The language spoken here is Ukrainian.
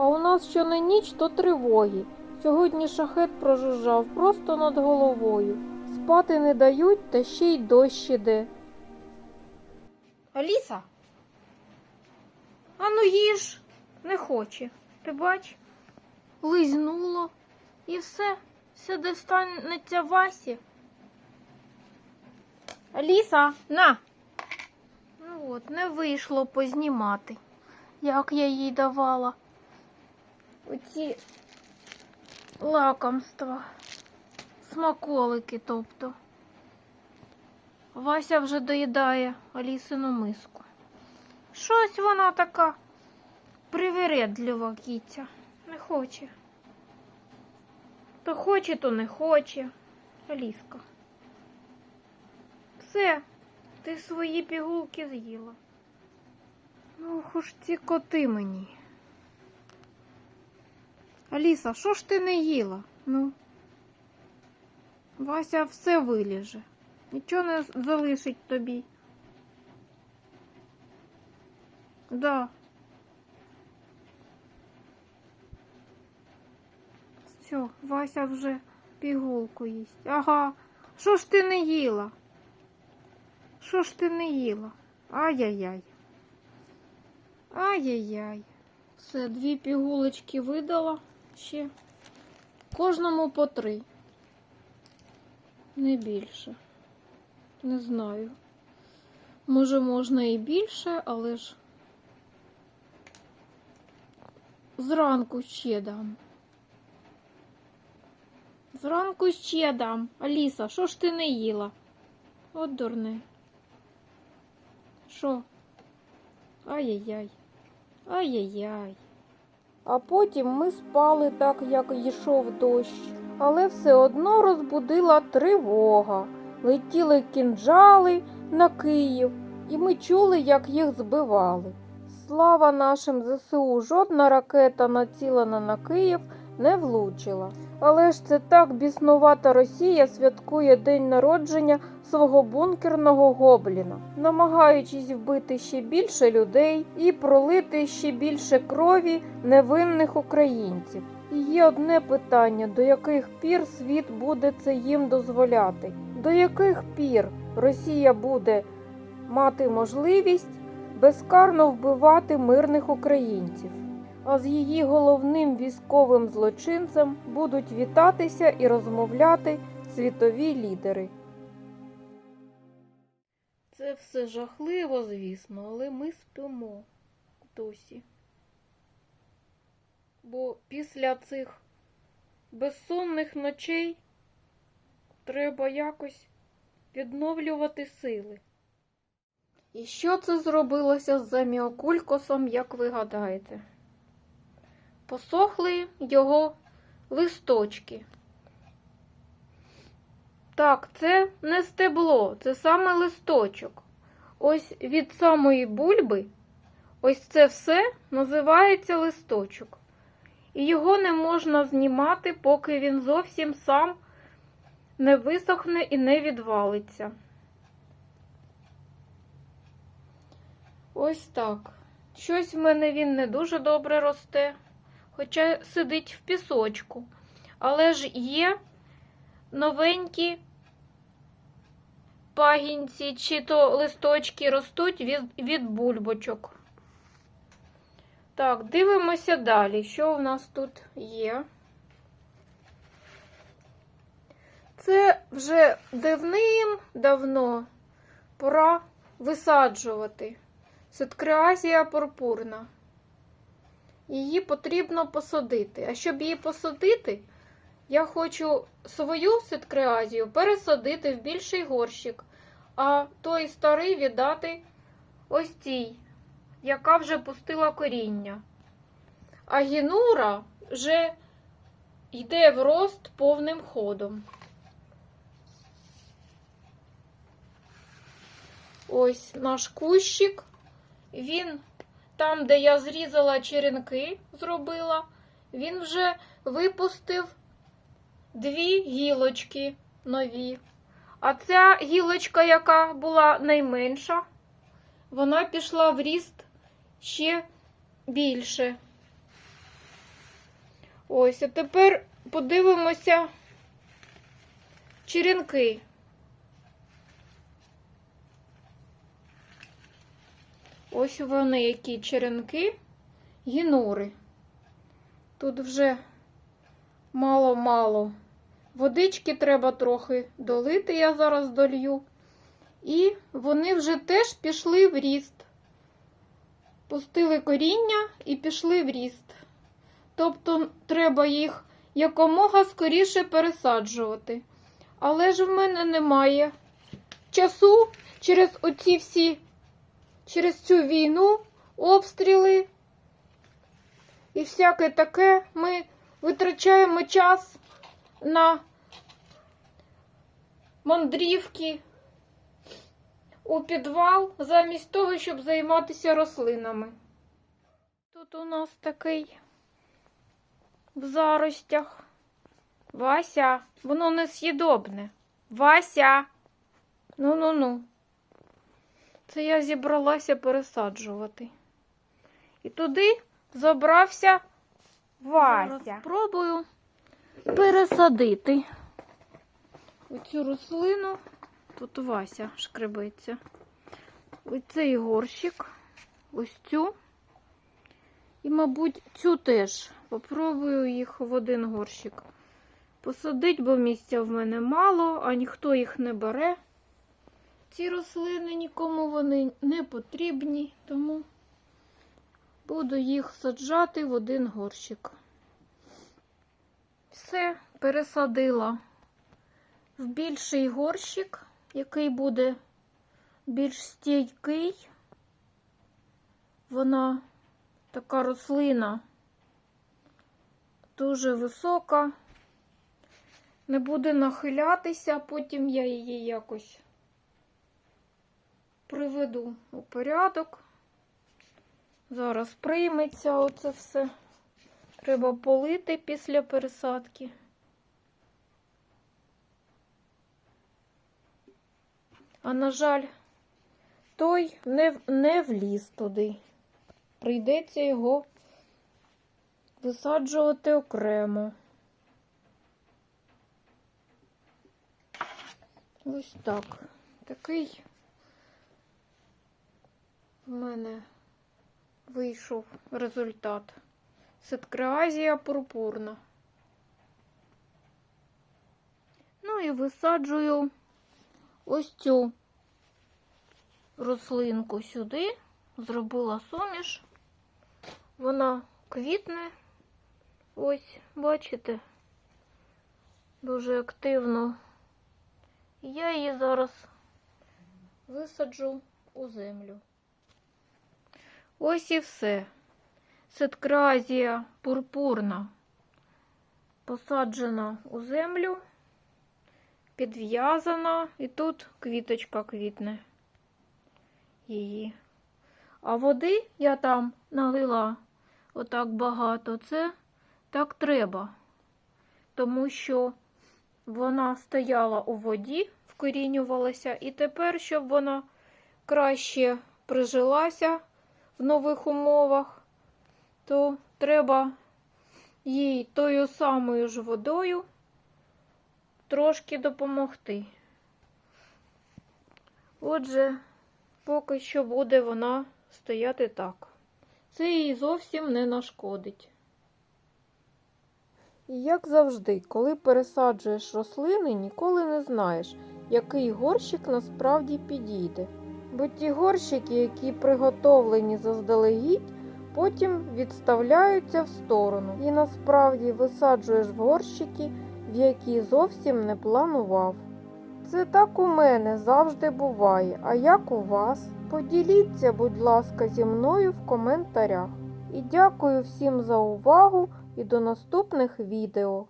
А у нас що не ніч, то тривоги. Сьогодні шахет прожужжав просто над головою. Спати не дають, та ще й дощ іде. Аліса? А ну їж, не хоче. Ти бач? Лизнуло і все. Сюди станеться Васі. Аліса, на. Ну от, не вийшло познімати, як я їй давала. Оці лакомства, смаколики, тобто. Вася вже доїдає Алісину миску. Щось вона така привередлива кіця. Не хоче. То хоче, то не хоче. Аліска. Все, ти свої пігулки з'їла. Ну, хоч ці коти мені. Аліса, що ж ти не їла? Ну. Вася все виліже. Нічого не залишить тобі. Да. Все, Вася вже пігулку їсть. Ага. Що ж ти не їла? Що ж ти не їла? Ай-яй-яй. Ай-яй-яй. Все, дві пігулочки видала ще. Кожному по три. Не більше. Не знаю. Може, можна і більше, але ж зранку ще дам. Зранку ще дам. Аліса, що ж ти не їла? От дурне. Що? Ай-яй-яй. Ай-яй-яй. А потім ми спали так, як йшов дощ, але все одно розбудила тривога. Летіли кінжали на Київ, і ми чули, як їх збивали. Слава нашим ЗСУ, жодна ракета, націлена на Київ, не влучила. Але ж це так біснувата Росія святкує день народження свого бункерного гобліна, намагаючись вбити ще більше людей і пролити ще більше крові невинних українців. І є одне питання: до яких пір світ буде це їм дозволяти? До яких пір Росія буде мати можливість безкарно вбивати мирних українців? А з її головним військовим злочинцем будуть вітатися і розмовляти світові лідери. Це все жахливо, звісно, але ми спимо досі. Бо після цих безсонних ночей треба якось відновлювати сили. І що це зробилося з заміокулькосом, як ви гадаєте? Посохли його листочки. Так, це не стебло, це саме листочок. Ось від самої бульби, ось це все називається листочок. І його не можна знімати, поки він зовсім сам не висохне і не відвалиться. Ось так. Щось в мене він не дуже добре росте, хоча сидить в пісочку. Але ж є новенькі пагінці чи то листочки ростуть від, від бульбочок. Так, дивимося далі, що в нас тут є. Це вже давним-давно пора висаджувати. Ситкреазія пурпурна. Її потрібно посадити. А щоб її посадити, я хочу свою ситкреазію пересадити в більший горщик, а той старий віддати ось цій, яка вже пустила коріння. А гінура вже йде в рост повним ходом. Ось наш кущик. Він там, де я зрізала черенки, зробила, він вже випустив дві гілочки нові. А ця гілочка, яка була найменша, вона пішла в ріст ще більше. Ось, а тепер подивимося черенки. Ось вони які черенки, гінури. Тут вже мало-мало. Водички треба трохи долити, я зараз долью. І вони вже теж пішли в ріст. Пустили коріння і пішли в ріст. Тобто треба їх якомога скоріше пересаджувати. Але ж в мене немає часу через оці всі, через цю війну, обстріли і всяке таке. Ми витрачаємо час на мандрівки у підвал замість того, щоб займатися рослинами. Тут у нас такий в заростях. Вася, воно несъїдобне. Вася. Ну-ну-ну. Це я зібралася пересаджувати. І туди забрався Вася. Зараз спробую пересадити оцю рослину. Тут Вася шкребиться. Ось цей горщик, ось цю. І, мабуть, цю теж. Попробую їх в один горщик посадити, бо місця в мене мало, а ніхто їх не бере. Ці рослини нікому вони не потрібні, тому буду їх саджати в один горщик. Все, пересадила в більший горщик, який буде більш стійкий. Вона така рослина дуже висока, не буде нахилятися, потім я її якось приведу у порядок. Зараз прийметься оце все. Треба полити після пересадки. А, на жаль, той не, не вліз туди. Прийдеться його висаджувати окремо. Ось так. Такий в мене вийшов результат. Ситкреазія пурпурна. Ну і висаджую ось цю рослинку сюди, зробила суміш. Вона квітне. Ось, бачите, дуже активно. Я її зараз висаджу у землю. Ось і все. Ситкразія пурпурна посаджена у землю, підв'язана, і тут квіточка квітне її. А води я там налила отак багато. Це так треба, тому що вона стояла у воді, вкорінювалася, і тепер, щоб вона краще прижилася в нових умовах, то треба їй тою самою ж водою трошки допомогти. Отже, поки що буде вона стояти так. Це їй зовсім не нашкодить. І як завжди, коли пересаджуєш рослини, ніколи не знаєш, який горщик насправді підійде. Бо ті горщики, які приготовлені заздалегідь, потім відставляються в сторону. І насправді висаджуєш в горщики, в які зовсім не планував. Це так у мене завжди буває. А як у вас? Поділіться, будь ласка, зі мною в коментарях. І дякую всім за увагу і до наступних відео.